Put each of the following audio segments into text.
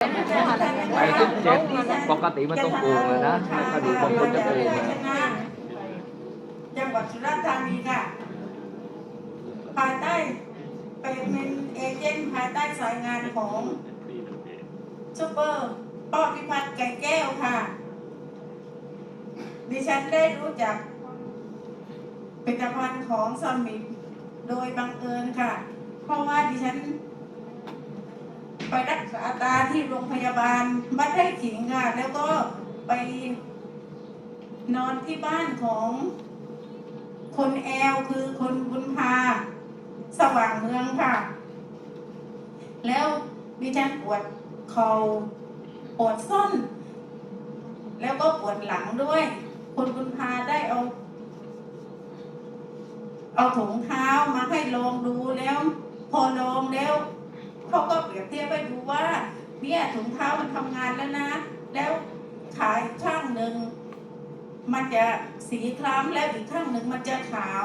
ไปสิบเจ็ดปกติมันต้องโกงเลยนะถ้าดูบางคนจะโกงนะจังหวัดสุราษฎร์ธานีค่ะ ภายใต้เป็นเอเจนต์ภายใต้สายงานของซูเปอร์ป้อพิพัฒน์ไก่แก้วค่ะ ดิฉันได้รู้จักผลิตภัณฑ์ของสมิธโดยบังเอิญค่ะ เพราะว่าดิฉัน ไปรักษาตาที่โรงพยาบาลบ้านไร่ขิงค่ะแล้วก็ไปนอนที่บ้านของคนแอลคือคนบุญพาสว่างเมืองค่ะ แล้วดิฉันปวดเข่าปวดส้น แล้วก็ปวดหลังด้วย คนบุญพาได้เอา เอาถุงเท้ามาให้ลองดูแล้ว พอลองแล้ว เขาก็เปรียบเทียบไปดูว่าเนี่ยถุงเท้ามันทำงานแล้วนะ แล้วขายข้างหนึ่งมันจะสีคล้ำแล้วอีกข้างหนึ่งมันจะขาว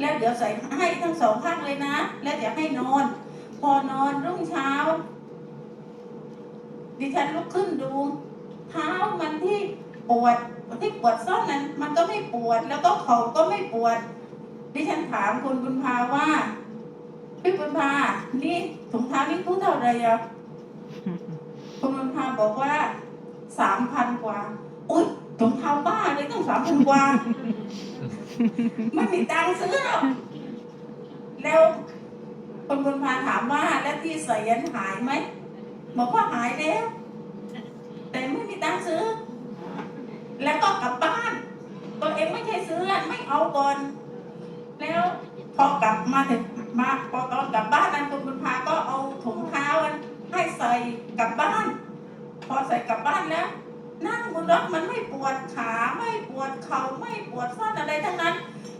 แล้วเดี๋ยวใส่ให้ทั้งสองข้างเลยนะ แล้วเดี๋ยวให้นอน พอนอนรุ่งเช้า ดิฉันลุกขึ้นดู เท้ามันที่ปวดที่ปวดส้นนั้น มันก็ไม่ปวดแล้วก็เขาก็ไม่ปวด ดิฉันถามคุณบุญพาว่าพี่บุญพา นี่ถุงเท้านี่คู่เท่าไรอะคุณบุญพาบอกว่าสามพันกว่า อุ้ยถุงเท้าบ้าเลยต้องสามพันกว่าไม่มีตังค์ซื้อหรอกแล้วคุณบุญพาถามว่าแล้วที่ใส่ยันหายไหมบอกว่าหายแล้ว แต่ไม่มีตังค์ซื้อ แล้วก็กลับบ้าน ตัวเองไม่ใช่ซื้อไม่เอาก่อนแล้วพอกลับมาถึง มาพอตอนกลับบ้านนั้นคุณบุญพาก็เอาถุงเท้าอันให้ใส่กลับบ้าน พอใส่กลับบ้านแล้วนั่งบนรถมันไม่ปวดขาไม่ปวดเข่าไม่ปวดส้นอะไรทั้งนั้น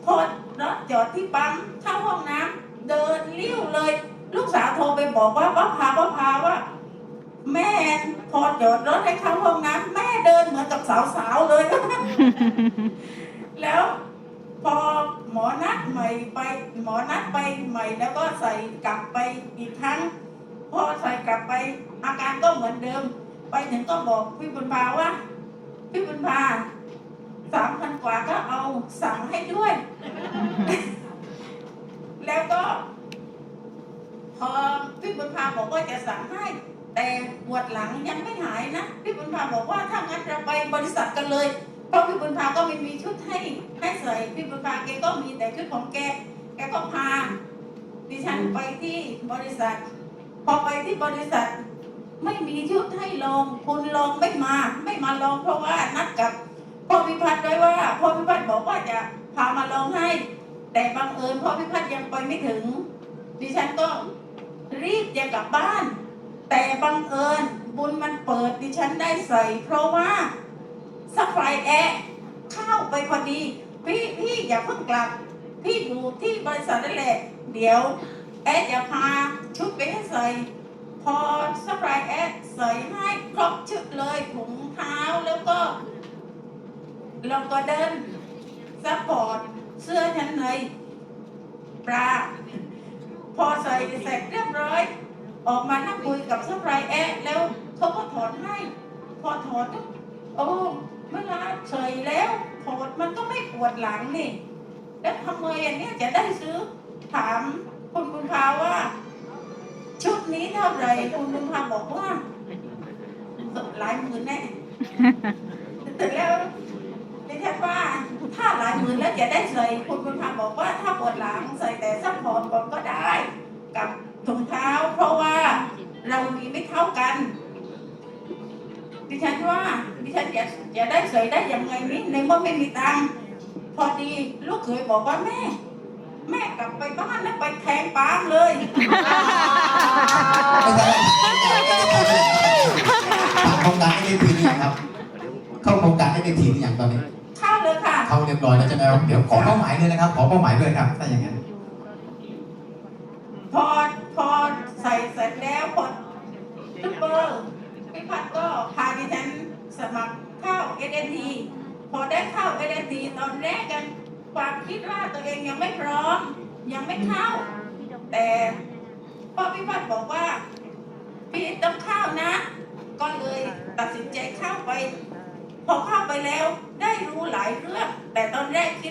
พอรถจอดที่ปั๊มเข้าห้องน้ำเดินเลี้ยวเลย ลูกสาวโทรไปบอกว่าป้าพาป้าพาว่า แม่พอจอดรถให้เข้าห้องน้ำแม่เดินเหมือนกับสาวๆเลย แล้วพอ หมอนัดใหม่ไปหมอนัดไปใหม่แล้วก็ใส่กลับไปอีกครั้งพอใส่กลับไปอาการก็เหมือนเดิม ไปถึงก็บอกพี่บุญพาว่า พี่บุญพาสามพันกว่าก็เอาสั่งให้ด้วย แล้วก็ พอพี่บุญพาบอกว่าจะสั่งให้ แต่ปวดหลังยังไม่หายนะพี่บุญพาบอกว่าถ้างั้นเราไปบริษัทกันเลย เพราะพี่บุญพาก็ไม่มีชุดให้ให้ใส่พี่บุญพาแกก็มีแต่ชุดของแกแกก็พาดิฉันไปที่บริษัท พอไปที่บริษัท ไม่มีชุดให้ลองคุณลองไม่มา ไม่มาลองเพราะว่านัดกับพ่อพิพัฒน์ไว้ว่าพ่อพิพัฒน์บอกว่าจะพามาลองให้ แต่บังเอิญพ่อพิพัฒน์ยังไปไม่ถึง ดิฉันก็รีบจะกลับบ้าน แต่บังเอิญบุญมันเปิดดิฉันได้ใส่ เพราะว่า สักไฟแอร์เข้าไปพอดี พี่พี่อย่าเพิ่งกลับ พี่อยู่ที่บริษัทนั่นแหละ เดี๋ยวแอดจะพาชุดไปให้ใส่พอสปรายแอดใส่ให้ครบชุดเลยถุงเท้าแล้วก็แล้วก็เดินสปอร์ตเสื้อชั้นในปลาพอใส่เสร็จเรียบร้อย ออกมานั่งคุยกับสปรายแอดแล้วเขาก็ถอดให้ พอถอดปุ๊บโอ้ เวลาใส่แล้วถอดมันก็ไม่ปวดหลังนี่ แล้วทำไมอันนี้จะได้ซื้อถามคุณบุญพาว่า ชุดนี้เท่าไหร่คุณบุญพาบอกว่าหลายหมื่นแน่แต่แล้วดิฉันว่าถ้าหลายหมื่นแล้วจะได้ใส่คุณบุญพาบอกว่าถ้าปวดหลังใส่แต่ซัพพอร์ตก่อนก็ได้ กับถุงเท้า เพราะว่าเรามีไม่เท่ากัน ดิฉันว่าดิฉันจะจะได้ใส่ได้ยังไงนี้ในเมื่อไม่มีตังค์พอดีลูกเคยบอกว่าแม่ แม่กลับไปบ้านแล้วไปแทงปาล์มเลยโครงการให้ได้ทีนี่ยังครับ เข้าโครงการให้ได้ทีนี่ยังตอนนี้ เข้าเลยค่ะ เข้าเรียบร้อยแล้วใช่ไหมครับ เดี๋ยวขอเป้าหมายเลยนะครับ ขอเป้าหมายด้วยครับ ถ้าอย่างนั้น พอพอใส่เสร็จแล้วพอซุปเปอร์ พี่พัดก็พาดิฉันสมัครเข้าเอเดทีพอได้เข้าเอเดทีตอนแรกกันความคิดว่าตัวเองยังไม่พร้อม ยังไม่เข้า แต่พ่อพี่พัดบอกว่าพี่ต้องเข้านะ ก็เลยตัดสินใจเข้าไป พอเข้าไปแล้วได้รู้หลายเรื่อง แต่ตอนแรกคิด